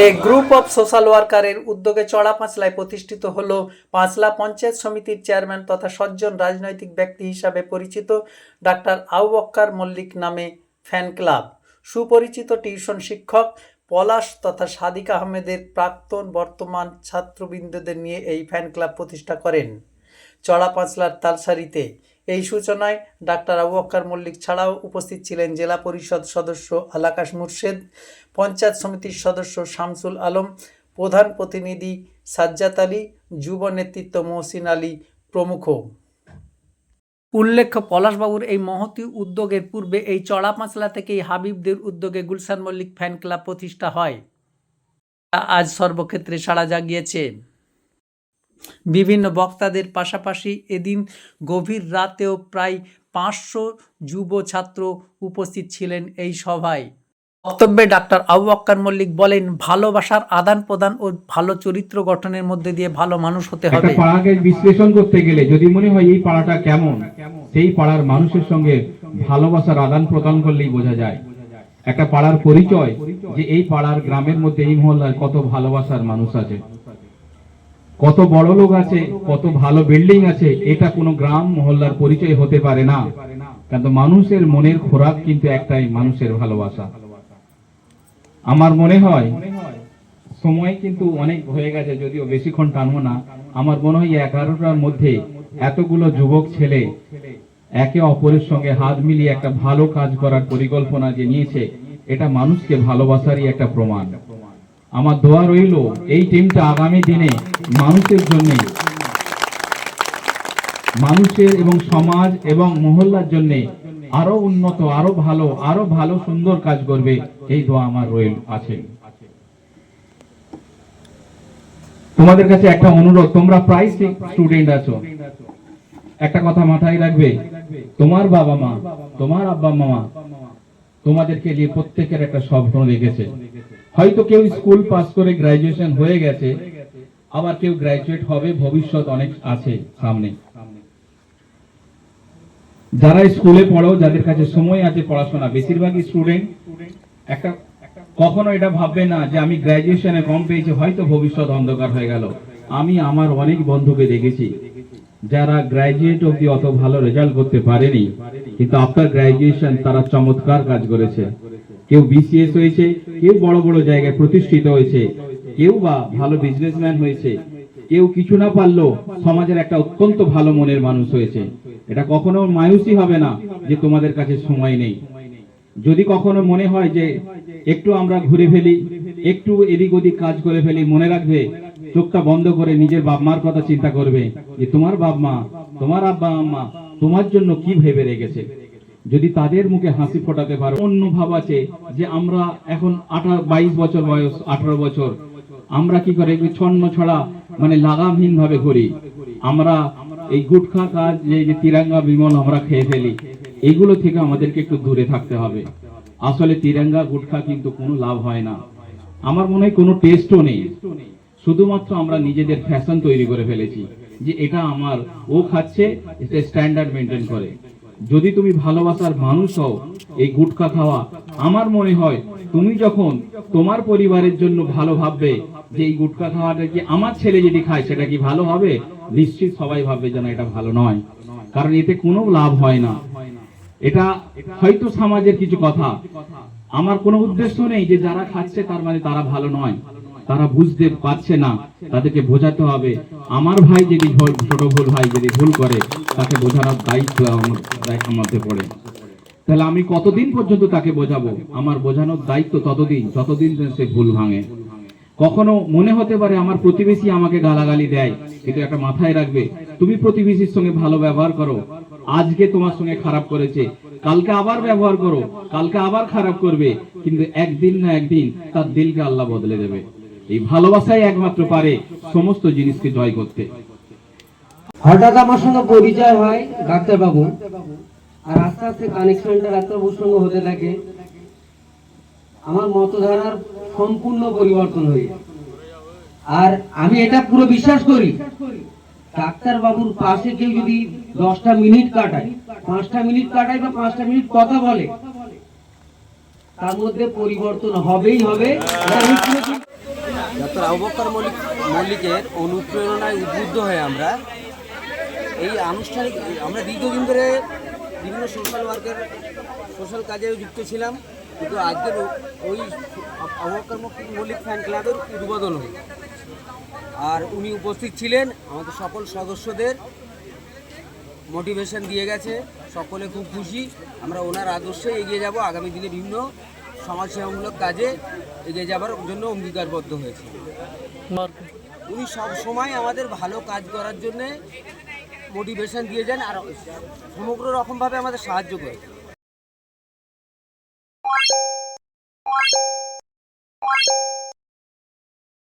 A group of social ওয়ার্কারের উদ্যোগে চড়া পাঁচলায় প্রতিষ্ঠিত হল পাঁচলা পঞ্চায়েত সমিতির চেয়ারম্যান তথা সজ্জন রাজনৈতিক ব্যক্তি হিসাবে পরিচিত ডাক্তার আউবক্কার মল্লিক নামে ফ্যান ক্লাব। সুপরিচিত টিউশন শিক্ষক পলাশ তথা সাদিক আহমেদের প্রাক্তন বর্তমান ছাত্রবৃন্দদের নিয়ে এই ফ্যান ক্লাব প্রতিষ্ঠা করেন। চড়া পাঁচলার তালসারিতে এই সূচনায় ডাক্তার আবু বক্কর মল্লিক ছাড়াও উপস্থিত ছিলেন জেলা পরিষদ সদস্য আলাকাশ মুর্শেদ, পঞ্চায়েত সমিতির সদস্য শামসুল আলম, প্রধান প্রতিনিধি সাজ্জাদ আলী, যুব নেতৃত্ব মহসিন আলী প্রমুখ। উল্লেখ্য, পলাশবাবুর এই মহতি উদ্যোগের পূর্বে এই চড়া পাঁচলা থেকেই হাবিবদের উদ্যোগে গুলশান মল্লিক ফ্যান ক্লাব প্রতিষ্ঠা হয়। আজ সর্বক্ষেত্রে সাড়া জাগিয়েছে। বিভিন্ন বক্তাদের পাশাপাশি এদিন গভীর রাতেও প্রায় পাঁচশো যুব ছাত্র উপস্থিত ছিলেন এই সভায়। বক্তব্যে ডাক্তার আবু আক্কার মল্লিক বলেন ভালোবাসার আদান প্রদান ও ভালো চরিত্র গঠনের মধ্যে দিয়ে ভালো মানুষ হতে হবে। পাড়াকে বিশ্লেষণ করতে গেলে যদি মনে হয় এই পাড়াটা কেমন সেই পাড়ার মানুষের সঙ্গে ভালোবাসার আদান প্রদান করলেই বোঝা যায়। একটা পাড়ার পরিচয় যে এই পাড়ার গ্রামের মধ্যে এই মহল্লায় কত ভালোবাসার মানুষ আছে। কত বড় লোক আছে, কত ভালো বিল্ডিং আছে, এটা কোনো গ্রাম মহল্লার পরিচয় হতে পারে না। কিন্তু মানুষের মনের খোরাক কিন্তু একটাই, মানুষের ভালোবাসা। আমার মনে হয়, সময় কিন্তু অনেক হয়ে গেছে, যদিও বেশিক্ষণ টানবো না। আমার মনে হয় এগারোটার মধ্যে এতগুলো যুবক ছেলে একে অপরের সঙ্গে হাত মিলিয়ে একটা ভালো কাজ করার পরিকল্পনা যে নিয়েছে, এটা মানুষকে ভালোবাসারই একটা প্রমাণ। আমার দোয়া রইল, এই টিমটা আগামী দিনে মানুষের জন্য মানুষের এবং সমাজ এবং মহল্লার জন্য আরও উন্নত, আরও ভালো আরও ভালো, সুন্দর কাজ করবে এই দোয়া আমার রইল আছে। তোমাদের কাছে একটা অনুরোধ, তোমরা প্রায় স্টুডেন্ট আছো। একটা কথা মাথায় রাখবে, তোমার বাবা মা, তোমার আব্বা মামা তোমাদেরকে নিয়ে প্রত্যেকের একটা স্বপ্ন রেখেছে হয়তো কেউ স্কুল পাস করে গ্রাজুয়েশন হয়ে গেছে আবার কেউ গ্রাজুয়েট হবে, ভবিষ্যৎ অনেক আছে সামনে। যারা স্কুলে পড়ো, যাদের কাছে সময় আছে পড়াশোনা, বেশিরভাগই স্টুডেন্ট একটা, কখনো এটা ভাববে না যে আমি গ্রাজুয়েশনে কম পেয়েছি, হয়তো ভবিষ্যৎ অন্ধকার হয়ে গেল। আমি আমার অনেক বন্ধুকে দেখেছি, যারা গ্রাজুয়েট অবধি অত ভালো রেজাল্ট করতে পারেনি, কিন্তু আফটার গ্রাজুয়েশন তারা চমৎকার কাজ করেছে। কেউ বিসিএস হয়েছে, কেউ বড় বড় জায়গায় প্রতিষ্ঠিত হয়েছে কেউ বা ভালো বিজনেসম্যান হয়েছে, কেউ কিছু না পারলেও সমাজের একটা অত্যন্ত ভালো মনের মানুষ হয়েছে। এটা কখনো মায়ুসই হবে না যে তোমাদের কাছে সময় নেই। যদি কখনো মনে হয় যে একটু আমরা ঘুরে ফেলি, একটু এদিক ওদিক কাজ করে ফেলি, মনে রাখবে, চোখটা বন্ধ করে নিজের বাপ মার কথা চিন্তা করবে যে তোমার বাপ মা তোমার আব্বা, আম্মা, তোমার জন্য কি ভেবে রেখেছে? যদি তাদের মুখে হাসি ফোটাতে পারো অন্য ভাব আছে যে আমরা এখন আঠারো বাইশ বছর বয়স, আঠারো বছর আমরা কি করে ছন্ন ছড়া মানে লাগামহীন ভাবে করি। আমরা এই গুটখা কাজ, যে তিরাঙ্গা বিমল আমরা খেয়ে ফেলি, এগুলো থেকে আমাদেরকে একটু দূরে থাকতে হবে। আসলে তিরঙ্গা, গুটখা কিন্তু কোনো লাভ হয় না। আমার মনে হয় কোনো টেস্টও নেই। শুধুমাত্র আমরা নিজেদের ফ্যাশন তৈরি করে ফেলেছি, যে এটা আমার, ও খাচ্ছে, এটা স্ট্যান্ডার্ড মেনটেন করে। যদি তুমি ভালোবাসার মানুষ হও, এই গুটখা খাওয়া, আমার মনে হয় তুমি যখন তোমার পরিবারের জন্য ভালো ভাববে যে এই গুটখা খাওয়াটা কি আমার ছেলে যদি খায়, সেটা কি ভালো হবে? নিশ্চিত সবাই ভাববে যেন এটা ভালো নয়। কারণ এতে কোনো লাভ হয় না। এটা হয়তো সমাজের কিছু কথা। আমার কোনো উদ্দেশ্য নেই যে যারা খাচ্ছে তার মানে তারা ভালো নয়। তারা বুঝতে পারছে না। তাদেরকে বোঝাতে হবে। আমার ভাই যদি ছোট ভুল ভাই যদি ভুল করে, তাকে বোঝানোর দায়িত্ব আমার দায়িত্ব মধ্যে পড়ে। তাহলে আমি কতদিন পর্যন্ত তাকে বোঝাবো? আমার বোঝানোর দায়িত্ব ততদিন যতদিন সে ভুল ভাঙে। কখনো মনে হতে পারে আমার প্রতিবেশী আমাকে গালাগালি দেয় কিন্তু একটা মাথায় রাখবে। তুমি প্রতিবেশীর সঙ্গে ভালো ব্যবহার করো। আজকে তোমার সঙ্গে খারাপ করেছে, কালকে আবার ব্যবহার করো, কালকে আবার খারাপ করবে, কিন্তু একদিন না একদিন তার দিলকে আল্লাহ বদলে দেবে। এই ভালোবাসাই একমাত্র পারে সমস্ত জিনিসকে জয় করতে। হঠাৎ আমার সঙ্গে পরিচয় হয় ডাক্তারবাবু। আর আস্তে আস্তে কানেকশনটা ডাক্তারবাবুর সঙ্গে হতে থাকে, আমার মতধারার সম্পূর্ণ পরিবর্তন হয়ে আর আমি এটা পুরো বিশ্বাস করি, ডাক্তারবাবুর পাশে কেউ যদি দশটা মিনিট কাটায়, পাঁচটা মিনিট কাটায় বা পাঁচটা মিনিট কথা বলে, তার মধ্যে পরিবর্তন হবেই হবে। ডক্টর আবুবকর মল্লিক মল্লিকের অনুপ্রেরণায় উদ্বুদ্ধ হয়ে আমরা এই আনুষ্ঠানিক আমরা দীর্ঘদিন ধরে বিভিন্ন সোশ্যাল ওয়ার্কের সোশ্যাল কাজে যুক্ত ছিলাম কিন্তু আজকের ওই আবুবকর মল্লিক ফ্যান ক্লাবের উদ্বোধন হল। আর উনি উপস্থিত ছিলেন আমাদের সকল সদস্যদের মোটিভেশন দিয়ে গেছে। সকলে খুব খুশি। আমরা ওনার আদর্শে এগিয়ে যাব। আগামী দিনে বিভিন্ন সমাজসেবামূলক কাজে এগিয়ে যাবার জন্য অঙ্গীকারবদ্ধ হয়েছে। উনি সব সময় আমাদের ভালো কাজ করার জন্যে মোটিভেশন দিয়ে যান আর সমগ্র রকমভাবে আমাদের সাহায্য করে